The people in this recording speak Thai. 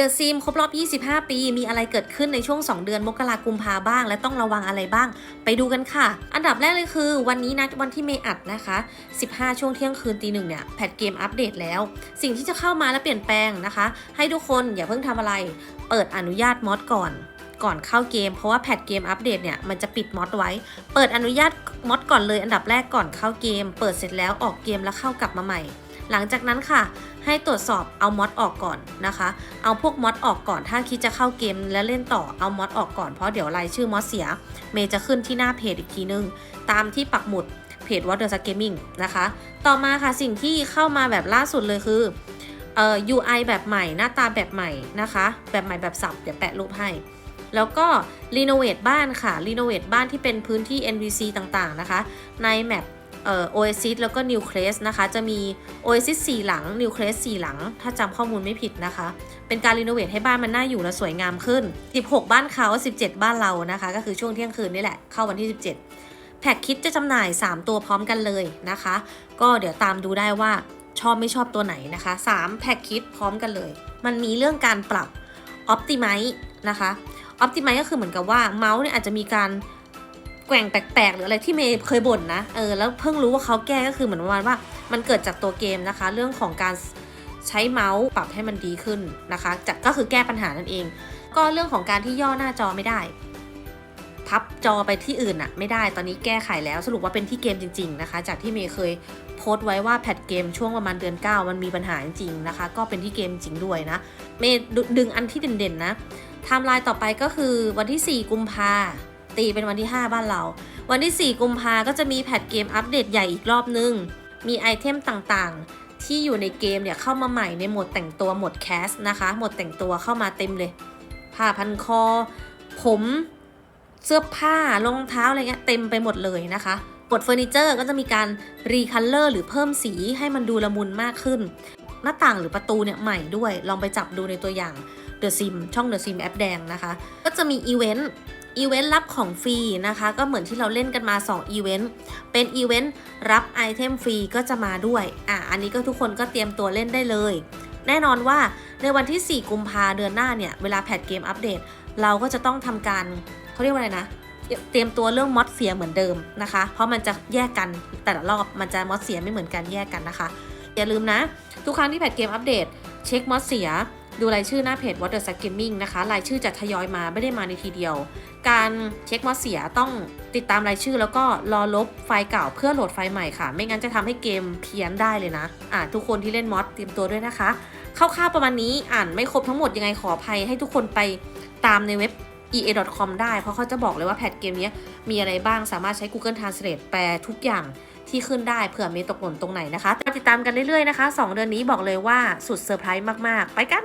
The Sim ครบรอบ 25 ปี มีอะไรเกิดขึ้นในช่วง 2 เดือนมกราคมกุมภาบ้าง และต้องระวังอะไรบ้าง ไปดูกันค่ะ อันดับแรกเลยคือ วันนี้นะวันที่เมย์อัดนะคะ 15 ช่วงเที่ยงคืนตีหนึ่งเนี่ยแพทเกมอัปเดตแล้ว สิ่งที่จะเข้ามาและเปลี่ยนแปลงนะคะ ให้ทุกคนอย่าเพิ่งทำอะไร เปิดอนุญาตมอดก่อนก่อนเข้าเกม เพราะว่าแพทเกมอัปเดตเนี่ยมันจะปิดมอดไว้ เปิดอนุญาตมอดก่อนเลยอันดับแรกก่อนเข้าเกม เปิดเสร็จแล้วออกเกมแล้วเข้ากลับมาใหม่ หลังจากนั้นค่ะ ให้ตรวจสอบเอามอดออกก่อนนะคะ เอาพวกมอดออกก่อนถ้าคิดจะเข้าเกมแล้วเล่นต่อเอามอดออกก่อนเพราะเดี๋ยวรายชื่อมอดเสีย เมย์จะขึ้นที่หน้าเพจอีกทีนึง ตามที่ปักหมุดเพจ Water s g a m i n g นะคะ ต่อมาค่ะสิ่งที่เข้ามาแบบล่าสุดเลยคือเอ่อ UI แบบใหม่หน้าตาแบบใหม่นะคะ แบบใหม่แบบสับ เดี๋ยวแปะรูปให้ แล้วก็รีโนเวทบ้านค่ะรีโนเวทบ้านที่เป็นพื้นที่ NVC ต่างๆนะคะ ในแมป เอ่อ Oasis แล้วก็ New Crest นะคะจะมี Oasis 4หลัง New Crest 4หลัง ถ้าจำข้อมูลไม่ผิดนะคะ เป็นการรีโนเวทให้บ้านมันน่าอยู่และสวยงามขึ้น 16 บ้านเขา 17 บ้านเรานะคะ ก็คือช่วงเที่ยงคืนนี่แหละ เข้าวันที่ 17 แพ็กคิดจะจำหน่าย 3 ตัวพร้อมกันเลยนะคะ ก็เดี๋ยวตามดูได้ว่าชอบไม่ชอบตัวไหนนะคะ3แพ็กคิดพร้อมกันเลย มันมีเรื่องการปรับ Optimize นะคะ Optimize ก็คือเหมือนกับว่าเมาส์เนี่ยอาจจะมีการ แกว่งแปลกๆ หรืออะไรที่เมย์เคยบ่นนะเออแล้วเพิ่งรู้ว่าเขาแก้ก็คือเหมือนประมาณว่า มันเกิดจากตัวเกมนะคะ เรื่องของการใช้เมาส์ปรับให้มันดีขึ้นนะคะจากก็คือแก้ปัญหานั่นเอง ก็เรื่องของการที่ย่อหน้าจอไม่ได้ พับจอไปที่อื่นอะไม่ได้ตอนนี้แก้ไขแล้วสรุปว่าเป็นที่เกมจริง ๆนะคะ จากที่เมย์เคยโพสต์ไว้ว่าแพทเกมช่วงประมาณเดือน 9 มันมีปัญหาจริงๆนะคะ ก็เป็นที่เกมจริงด้วยนะเมย์ดึงอันที่เด่นๆนะไทม์ไลน์ต่อไปก็คือวันที่ 4 กุมภา ตีเป็นวันที่ 5 บ้านเรา วันที่ 4 กุมภาก็จะมีแพทเกมอัปเดตใหญ่อีกรอบนึง มีไอเทมต่างๆ ที่อยู่ในเกมเนี่ยเข้ามาใหม่ในโหมดแต่งตัวโหมดแคสนะคะโหมดแต่งตัวเข้ามาเต็มเลยผ้าพันคอ ผมเสื้อผ้ารองเท้าอะไรเงี้ยเต็มไปหมดเลยนะคะบทเฟอร์นิเจอร์ก็จะมีการรีคัลเลอร์หรือเพิ่มสีให้มันดูละมุนมากขึ้น หน้าต่างหรือประตูเนี่ยใหม่ด้วย ลองไปจับดูในตัวอย่าง The Sim ช่อง The Sim แอปแดงนะคะ ก็จะมีอีเวนต์ อีเวนต์รับของฟรีนะคะ ก็เหมือนที่เราเล่นกันมา 2 อีเวนต์ เป็นอีเวนต์รับไอเทมฟรีก็จะมาด้วย อะ อันนี้ก็ทุกคนก็เตรียมตัวเล่นได้เลย แน่นอนว่าในวันที่ 4 กุมภาเดือนหน้าเนี่ย เวลาแพทเกมอัปเดต เราก็จะต้องทำการเขาเรียกว่าอะไรนะ เตรียมตัวเรื่องมอดเสียเหมือนเดิมนะคะ เพราะมันจะแยกกันแต่ละรอบมันจะมอดเสียไม่เหมือนกันแยกกันนะคะ อย่าลืมนะ ทุกครั้งที่แพทเกมอัปเดตเช็คมอดเสีย ดูรายชื่อหน้าเพจ Water s g a m i n g นะคะรายชื่อจะทยอยมาไม่ได้มาในทีเดียว การเช็คมอดเสียต้องติดตามรายชื่อแล้วก็รอลบไฟล์เก่าเพื่อโหลดไฟล์ใหม่ค่ะ ไม่งั้นจะทำให้เกมเพี้ยนได้เลยนะ อ่าทุกคนที่เล่นมอดเตรียมตัวด้วยนะคะคร่าวๆประมาณนี้อ่านไม่ครบทั้งหมดยังไงขออภัยให้ทุกคนไปตามในเว็บ ea.com ได้เพราะเขาจะบอกเลยว่าแพทเกมนี้มีอะไรบ้างสามารถใช้ Google Translate แปลทุกอย่าง ที่ขึ้นได้เผื่อมีตกหล่นตรงไหนนะคะติดตามกันเรื่อยๆนะคะ 2 เดือนนี้บอกเลยว่าสุดเซอร์ไพรส์มากๆ ไปกัน